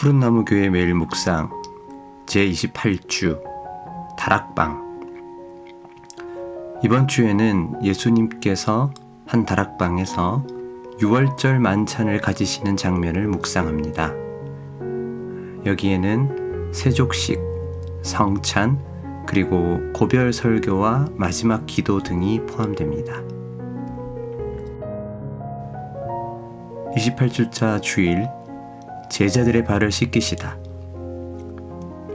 푸른나무 교회 매일 묵상 제28주 다락방 이번 주에는 예수님께서 한 다락방에서 6월절 만찬을 가지시는 장면을 묵상합니다. 여기에는 세족식, 성찬, 그리고 고별 설교와 마지막 기도 등이 포함됩니다. 28주차 주일 제자들의 발을 씻기시다.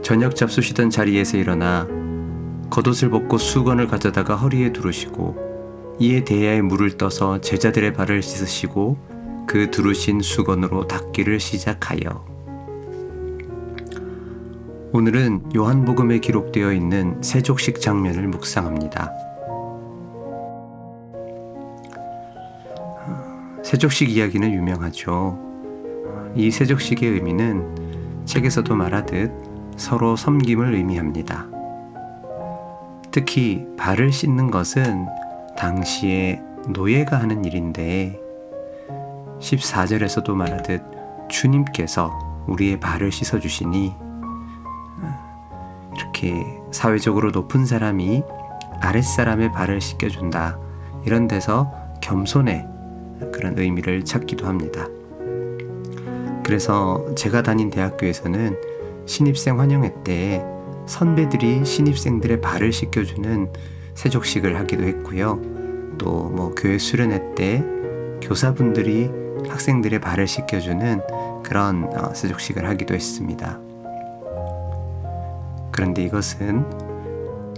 저녁 잡수시던 자리에서 일어나 겉옷을 벗고 수건을 가져다가 허리에 두르시고 이에 대야에 물을 떠서 제자들의 발을 씻으시고 그 두르신 수건으로 닦기를 시작하여 오늘은 요한복음에 기록되어 있는 세족식 장면을 묵상합니다. 세족식 이야기는 유명하죠. 이 세족식의 의미는 책에서도 말하듯 서로 섬김을 의미합니다. 특히 발을 씻는 것은 당시에 노예가 하는 일인데 14절에서도 말하듯 주님께서 우리의 발을 씻어 주시니 이렇게 사회적으로 높은 사람이 아랫사람의 발을 씻겨 준다. 이런 데서 겸손의 그런 의미를 찾기도 합니다. 그래서 제가 다닌 대학교에서는 신입생 환영회 때 선배들이 신입생들의 발을 씻겨주는 세족식을 하기도 했고요. 또 뭐 교회 수련회 때 교사분들이 학생들의 발을 씻겨주는 그런 어, 세족식을 하기도 했습니다. 그런데 이것은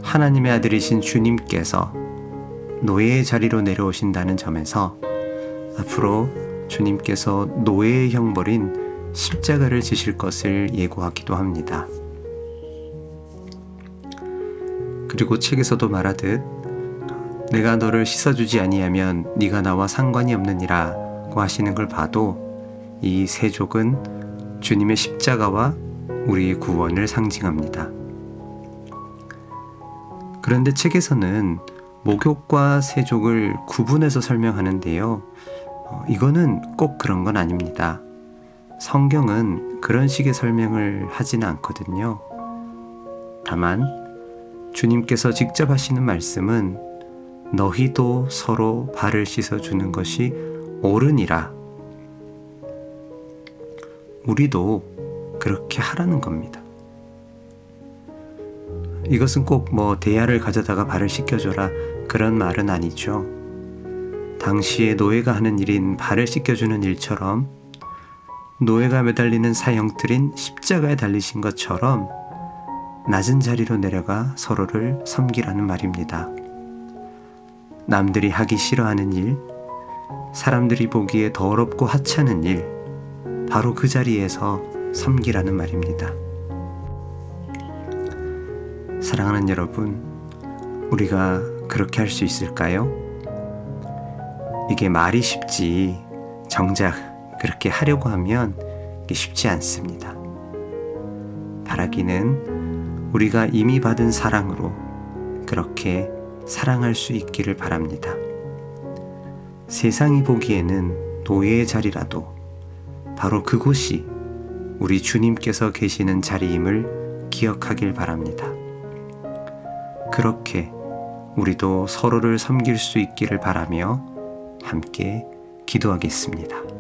하나님의 아들이신 주님께서 노예의 자리로 내려오신다는 점에서 앞으로 주님께서 노예의 형벌인 십자가를 지실 것을 예고하기도 합니다. 그리고 책에서도 말하듯 내가 너를 씻어주지 아니하면 네가 나와 상관이 없느니라고 하시는 걸 봐도 이 세족은 주님의 십자가와 우리의 구원을 상징합니다. 그런데 책에서는 목욕과 세족을 구분해서 설명하는데요. 어, 이거는 꼭 그런 건 아닙니다. 성경은 그런 식의 설명을 하지는 않거든요. 다만 주님께서 직접 하시는 말씀은 너희도 서로 발을 씻어 주는 것이 옳으니라. 우리도 그렇게 하라는 겁니다. 이것은 꼭 뭐 대야를 가져다가 발을 씻겨줘라 그런 말은 아니죠. 당시에 노예가 하는 일인 발을 씻겨주는 일처럼 노예가 매달리는 사형틀인 십자가에 달리신 것처럼 낮은 자리로 내려가 서로를 섬기라는 말입니다. 남들이 하기 싫어하는 일, 사람들이 보기에 더럽고 하찮은 일, 바로 그 자리에서 섬기라는 말입니다. 사랑하는 여러분, 우리가 그렇게 할 수 있을까요? 이게 말이 쉽지, 정작 그렇게 하려고 하면 쉽지 않습니다. 바라기는 우리가 이미 받은 사랑으로 그렇게 사랑할 수 있기를 바랍니다. 세상이 보기에는 노예의 자리라도 바로 그곳이 우리 주님께서 계시는 자리임을 기억하길 바랍니다. 그렇게 우리도 서로를 섬길 수 있기를 바라며 함께 기도하겠습니다.